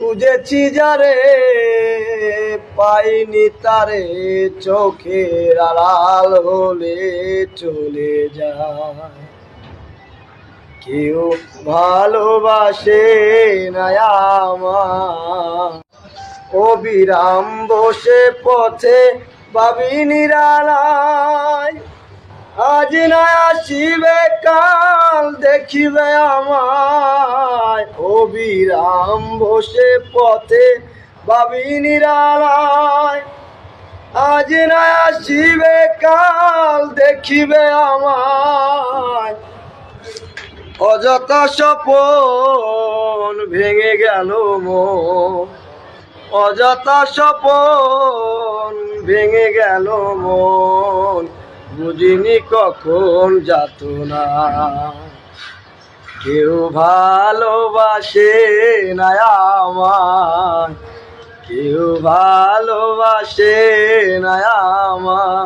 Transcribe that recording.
খুঁজেছি যারে, পাইনি তারে চোখের আড়াল হলে চলে যায়। কেউ ভালোবাসে না আমার। অবিরাম বসে পথে ভাবি নিরালায় আজ না আসিবে, কাল দেখিবে আমায়। অবিরাম বসে পথে ভাবি নিরালায়। আজ না আসিবে, কাল দেখিবে আমায়। অযথা স্বপন ভেঙে গেল মন অযথা স্বপন ভেঙে গেল মন বুঝিনি কখন যাত না কেউ ভালোবাসে না আমায়। কেউ ভালোবাসে না আমায়।